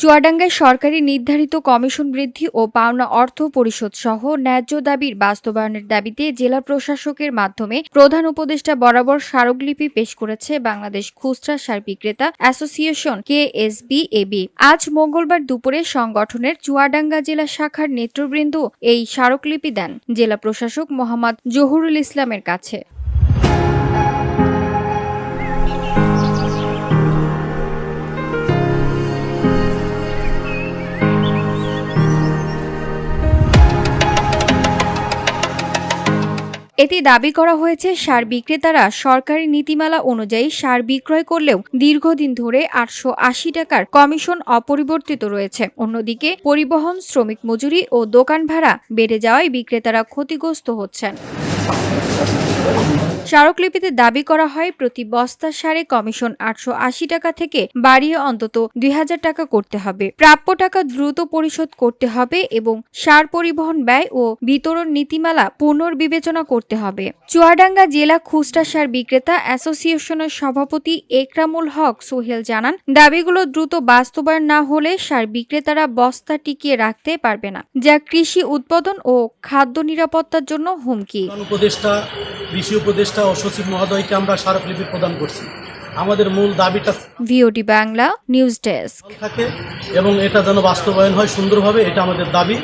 চুয়াডাঙ্গায় সরকারি নির্ধারিত কমিশন বৃদ্ধি ও পাওনা অর্থ পরিশোধ সহ ন্যায্য দাবির বাস্তবায়নের দাবিতে জেলা প্রশাসকের মাধ্যমে প্রধান উপদেষ্টা বরাবর স্মারকলিপি পেশ করেছে বাংলাদেশ খুচরা সার বিক্রেতা অ্যাসোসিয়েশন কেএসবি এবি আজ মঙ্গলবার দুপুরে সংগঠনের চুয়াডাঙ্গা জেলা শাখার নেতৃবৃন্দ এই স্মারকলিপি দেন। জেলা প্রশাসক মোহাম্মদ জহুরুল ইসলামের কাছে। এতে দাবি করা হয়েছে, সার বিক্রেতারা সরকারি নীতিমালা অনুযায়ী সার বিক্রয় করলেও দীর্ঘদিন ধরে আটশো আশি টাকার কমিশন অপরিবর্তিত রয়েছে। অন্যদিকে পরিবহন, শ্রমিক মজুরি ও দোকান ভাড়া বেড়ে যাওয়ায় বিক্রেতারা ক্ষতিগ্রস্ত হচ্ছেন। স্মারকলিপিতে দাবি করা হয়, প্রতি বস্তা সারে কমিশন আটশো আশি টাকা থেকে বাড়িয়ে অন্তত দুই হাজার টাকা করতে হবে। প্রাপ্য টাকা দ্রুত পরিশোধ করতে হবে এবং সার পরিবহন ব্যয় ও বিতরণ নীতিমালা পুনর্বিবেচনা করতে হবে। চুয়াডাঙ্গা জেলা খুচরা সার বিক্রেতা অ্যাসোসিয়েশনের সভাপতি একরামুল হক সোহেল জানান, দাবিগুলো দ্রুত বাস্তবায়ন না হলে সার বিক্রেতারা বস্তা টিকিয়ে রাখতে পারবে না, যা কৃষি উৎপাদন ও খাদ্য নিরাপত্তার জন্য হুমকি। উপদেষ্টা, কৃষি উপদেষ্টা সচিব মহোদয়কে আমরা স্মারকলিপি প্রদান করছি। আমাদের মূল দাবিটা ভিওটি বাংলা নিউজ ডেস্ক। থাকে এবং এটা যেন বাস্তবায়ন হয় সুন্দরভাবে এটা আমাদের দাবি।